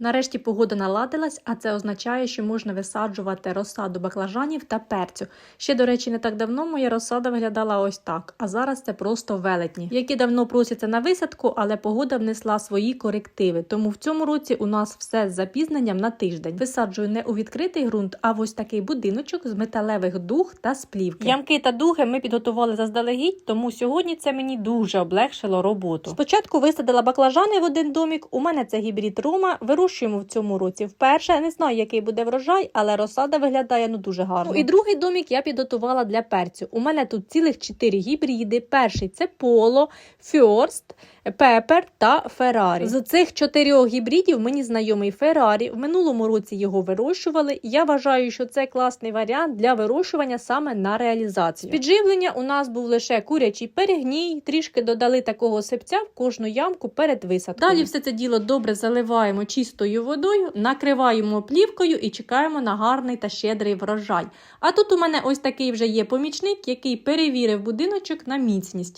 Нарешті погода наладилась, а це означає, що можна висаджувати розсаду баклажанів та перцю. Ще, до речі, не так давно моя розсада виглядала ось так, а зараз це просто велетні, які давно просяться на висадку, але погода внесла свої корективи. Тому в цьому році у нас все з запізненням на тиждень. Висаджую не у відкритий ґрунт, а в ось такий будиночок з металевих дуг та сплівки. Ямки та дуги ми підготували заздалегідь, тому сьогодні це мені дуже облегшило роботу. Спочатку висадила баклажани в один домік. У мене це гібрид Рома. Вирощуємо в цьому році вперше. Не знаю, який буде врожай, але розсада виглядає ну дуже гарно. Ну, і другий домік я підготувала для перцю. У мене тут цілих чотири гібриди. Перший це поло, фьорст, пепер та феррарі. З цих чотирьох гібридів мені знайомий Феррарі. В минулому році його вирощували. Я вважаю, що це класний варіант для вирощування саме на реалізацію. Підживлення у нас був лише курячий перегній, трішки додали такого сипця в кожну ямку перед висадкою. Далі все це діло добре заливаємо чистою водою, накриваємо плівкою і чекаємо на гарний та щедрий врожай. А тут у мене ось такий вже є помічник, який перевірив будиночок на міцність.